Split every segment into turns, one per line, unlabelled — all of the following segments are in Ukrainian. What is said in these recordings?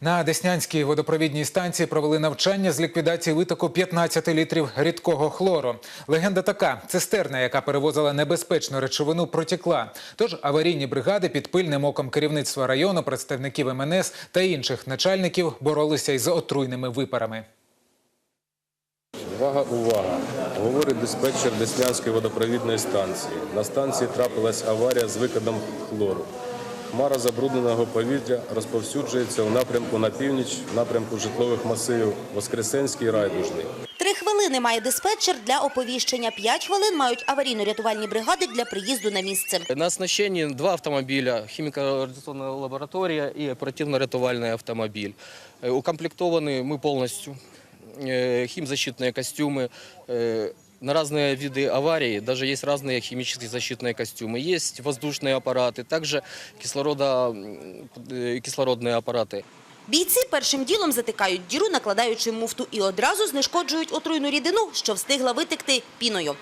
На Деснянській водопровідній станції провели навчання з ліквідації витоку 15 літрів рідкого хлору. Легенда така: цистерна, яка перевозила небезпечну речовину, протікла. Тож аварійні бригади під пильним оком керівництва району, представників МНС та інших начальників боролися із отруйними випарами.
Увага, увага! Говорить диспетчер Деснянської водопровідної станції. На станції трапилась аварія з викидом хлору. Хмара забрудненого повітря розповсюджується у напрямку на північ, в напрямку житлових масивів Воскресенський і Райдужний.
Три хвилини має диспетчер для оповіщення. П'ять хвилин мають аварійно-рятувальні бригади для приїзду на місце.
На оснащении два автомобиля, химико-радиационная лаборатория и оперативно-рятувальный автомобиль. Э, Укомплектованы мы полностью. Э, Химзащитные костюмы э, на разные виды аварий, даже есть разные химические защитные костюмы. Есть воздушные аппараты, также кислорода, м, э, кислородные аппараты.
Бійці першим ділом затикають діру, накладаючи муфту, і одразу знешкоджують отруйну рідину, що встигла витекти піною.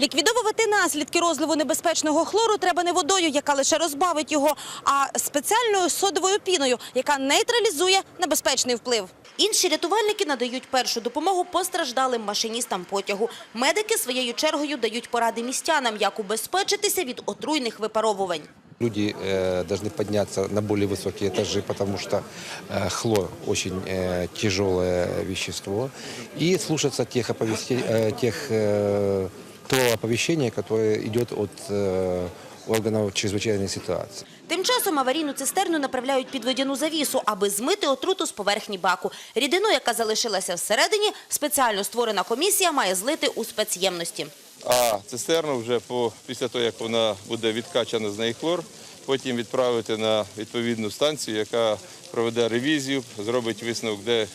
Ліквідовувати наслідки розливу небезпечного хлору треба не водою, яка лише розбавить його, а спеціальною содовою піною, яка нейтралізує небезпечний вплив.
Інші рятувальники надають першу допомогу постраждалим машиністам потягу. Медики своєю чергою дають поради містянам, як убезпечитися від отруйних випаровувань.
Люди э, должны подняться на более высокие этажи, потому что э, хлор очень э, тяжелое вещество, и слушаться тех, оповести- э, тех э, того оповещения, которое идет от э, органов чрезвычайной ситуации.
Тим часом аварійну цистерну направляють під водяну завісу, аби змити отруту з поверхні баку. Рідину, яка залишилася всередині, спеціально створена комісія має злити у спецємності.
А цистерну вже по, після того, як вона буде відкачана з неї хлор, потім відправити на відповідну станцію, яка проведе ревізію, зробить висновок, де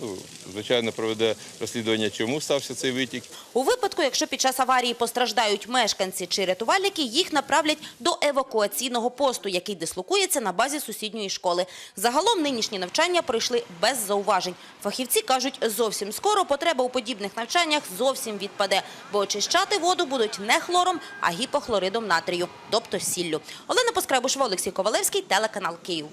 ну, звичайно проведе розслідування, чому стався цей витік.
У випадку, якщо під час аварії постраждають мешканці чи рятувальники, їх направлять до евакуаційного посту, який дислокується на базі сусідньої школи. Загалом нинішні навчання пройшли без зауважень. Фахівці кажуть, зовсім скоро потреба у подібних навчаннях зовсім відпаде, бо очищати воду будуть не хлором, а гіпохлоридом натрію, тобто сіллю. Олена Поскребушева, Олексій Ковалевський, телеканал Київ.